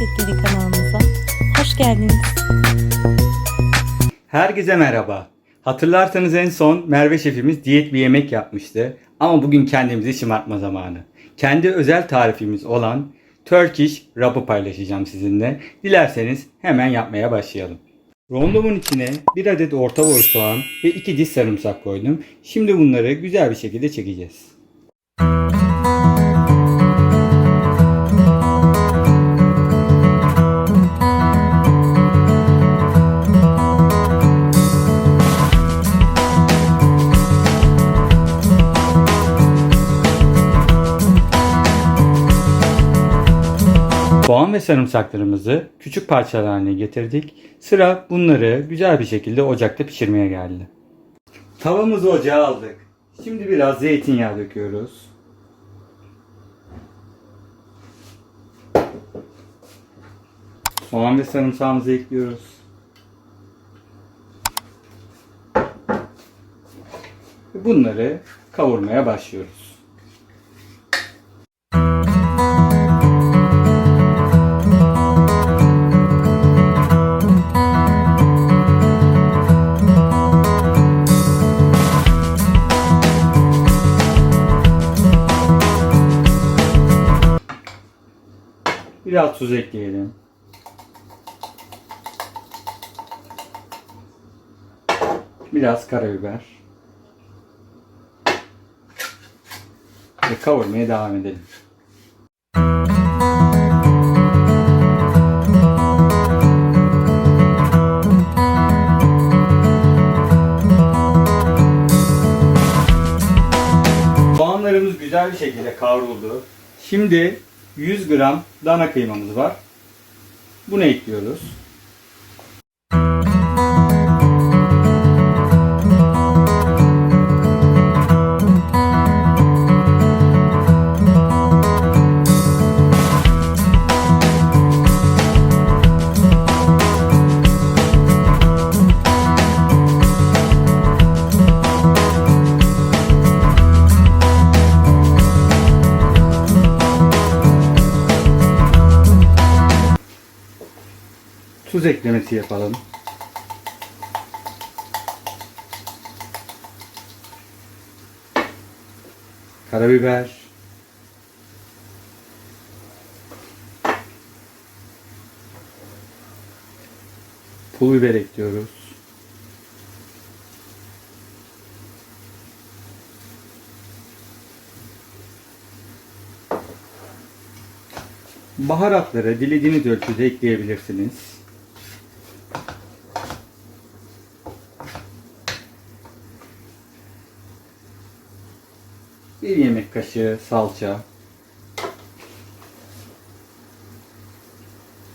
Lezzetleri kanalımıza hoş geldiniz. Herkese merhaba. Hatırlarsanız en son Merve şefimiz diyet bir yemek yapmıştı. Ama bugün kendimizi şımartma zamanı. Kendi özel tarifimiz olan Turkish Wrap'ı paylaşacağım sizinle. Dilerseniz hemen yapmaya başlayalım. Rondomun içine bir adet orta boy soğan ve iki diş sarımsak koydum. Şimdi bunları güzel bir şekilde çekeceğiz. Ve sarımsaklarımızı küçük parçalar haline getirdik. Sıra bunları güzel bir şekilde ocakta pişirmeye geldi. Tavamızı ocağa aldık. Şimdi biraz zeytinyağı döküyoruz. Soğan ve sarımsağımızı ekliyoruz. Bunları kavurmaya başlıyoruz. Biraz tuz ekleyelim. Biraz karabiber. Ve kavurmaya devam edelim. Soğanlarımız güzel bir şekilde kavruldu. Şimdi 100 gram dana kıymamız var. Bunu ekliyoruz. Tuz eklemesi yapalım. Karabiber. Pul biber ekliyoruz. Baharatları dilediğiniz ölçüde ekleyebilirsiniz. Bir yemek kaşığı salça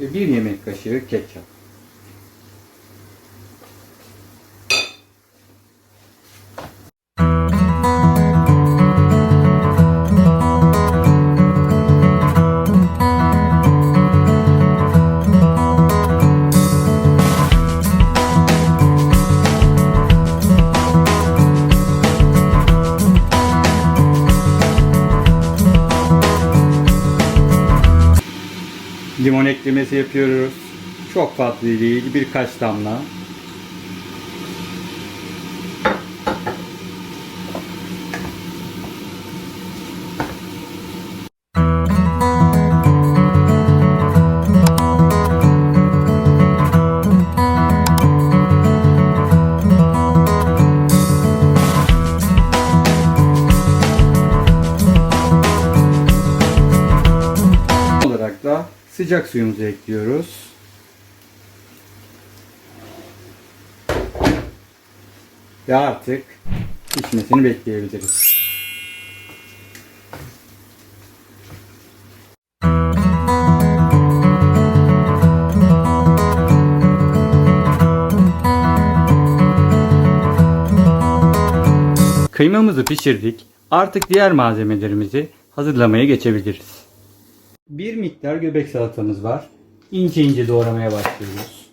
ve bir yemek kaşığı ketçap. Limon eklemesi yapıyoruz. Çok fazla değil, birkaç damla. Sıcak suyumuzu ekliyoruz. Ve artık pişmesini bekleyebiliriz. Kıymamızı pişirdik. Artık diğer malzemelerimizi hazırlamaya geçebiliriz. Bir miktar göbek salatamız var. İnce ince doğramaya başlıyoruz.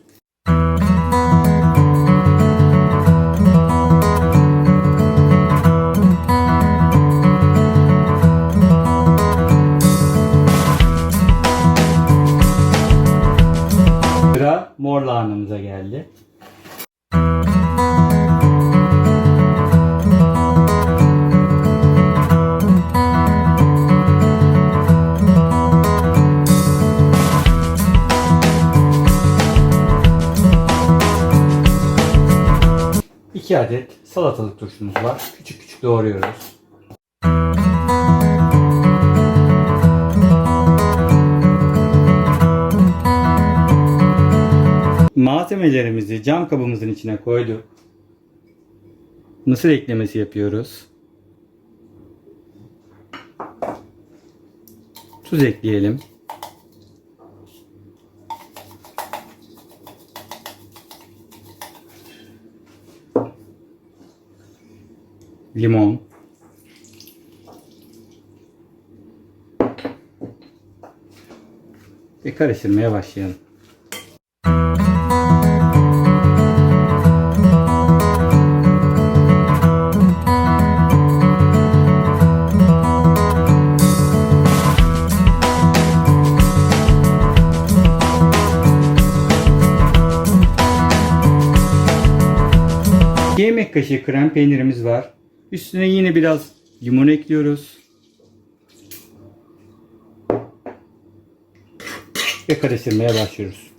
2 adet salatalık turşumuz var. Küçük küçük doğruyoruz. Malzemelerimizi cam kabımızın içine koyduk. Mısır eklemesi yapıyoruz. Tuz ekleyelim. Limon. Ve karıştırmaya başlayalım. Yemek kaşığı krem peynirimiz var. Üstüne yine biraz limon ekliyoruz. Ve karıştırmaya başlıyoruz.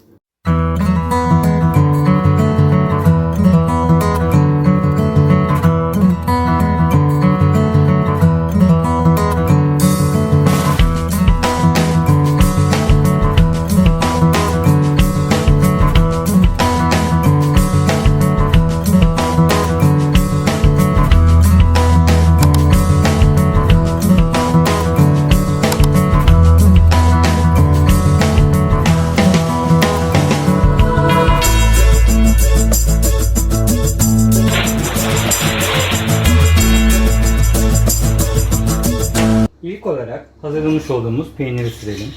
Hazırlamış olduğumuz peyniri sürelim.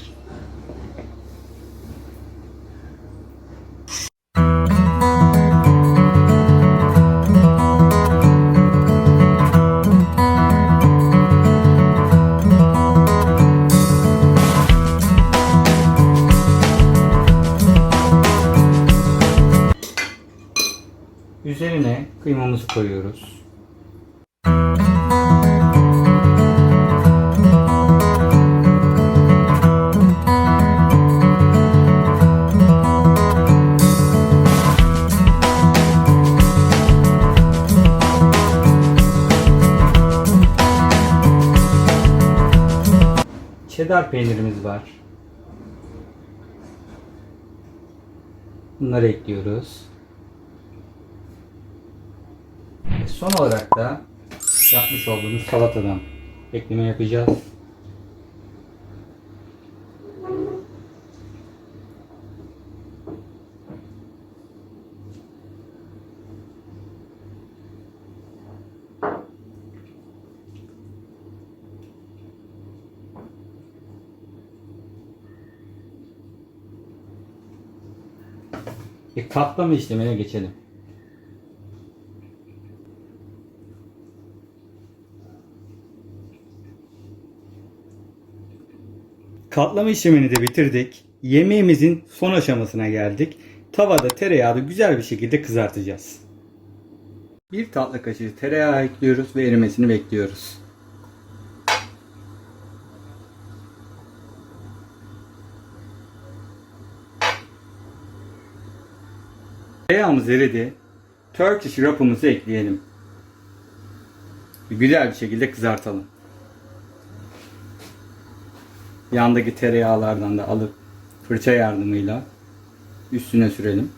Üzerine kıymamızı koyuyoruz. Cheddar peynirimiz var. Bunları ekliyoruz. Ve son olarak da yapmış olduğumuz salatadan ekleme yapacağız. Bir katlama işlemine geçelim. Katlama işlemini de bitirdik. Yemeğimizin son aşamasına geldik. Tavada tereyağı güzel bir şekilde kızartacağız. Bir tatlı kaşığı tereyağı ekliyoruz ve erimesini bekliyoruz. Tereyağımız eridi. Turkish wrap'ımızı ekleyelim. Güzel bir şekilde kızartalım. Yandaki tereyağlardan da alıp fırça yardımıyla üstüne sürelim.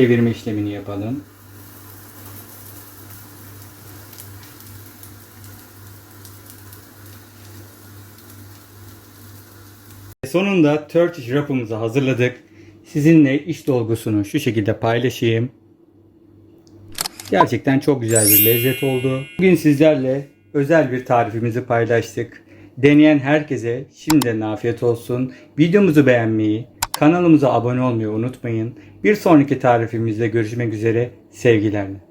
Çevirme işlemini yapalım. Sonunda Turkish wrap'ımızı hazırladık. Sizinle iç dolgusunu şu şekilde paylaşayım. Gerçekten çok güzel bir lezzet oldu. Bugün sizlerle özel bir tarifimizi paylaştık. Deneyen herkese şimdiden afiyet olsun. Videomuzu beğenmeyi, kanalımıza abone olmayı unutmayın. Bir sonraki tarifimizde görüşmek üzere. Sevgilerle.